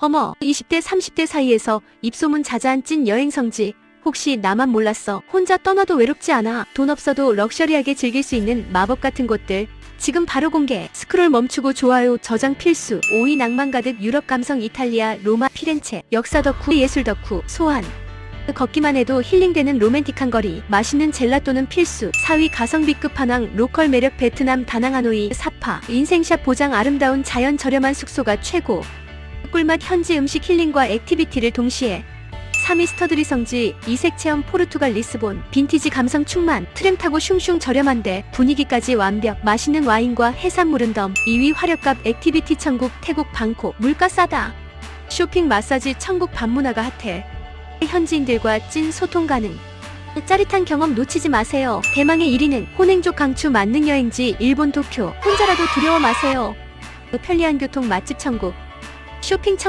어머, 20대 30대 사이에서 입소문 자자한 찐 여행 성지. 혹시 나만 몰랐어? 혼자 떠나도 외롭지 않아. 돈 없어도 럭셔리하게 즐길 수 있는 마법 같은 곳들. 지금 바로 공개. 스크롤 멈추고 좋아요, 저장 필수. 5위 낭만 가득 유럽 감성 이탈리아, 로마, 피렌체. 역사 덕후, 예술 덕후, 소환. 걷기만 해도 힐링되는 로맨틱한 거리, 맛있는 젤라또는 필수, 4위 가성비 끝판왕, 로컬 매력 베트남 다낭 하노이, 사파, 인생샷 보장 아름다운 자연 저렴한 숙소가 최고, 꿀맛 현지 음식 힐링과 액티비티를 동시에 3위 스터드리 성지, 이색 체험 포르투갈 리스본, 빈티지 감성 충만, 트램 타고 슝슝 저렴한데 분위기까지 완벽, 맛있는 와인과 해산물은 덤, 2위 화력값 액티비티 천국 태국 방콕, 물가 싸다. 쇼핑 마사지 천국 밤문화가 핫해. 현지인들과 찐 소통 가능. 짜릿한 경험 놓치지 마세요. 대망의 1위는 혼행족 강추 만능 여행지 일본 도쿄. 혼자라도 두려워 마세요. 편리한 교통 맛집 천국. 쇼핑 천국.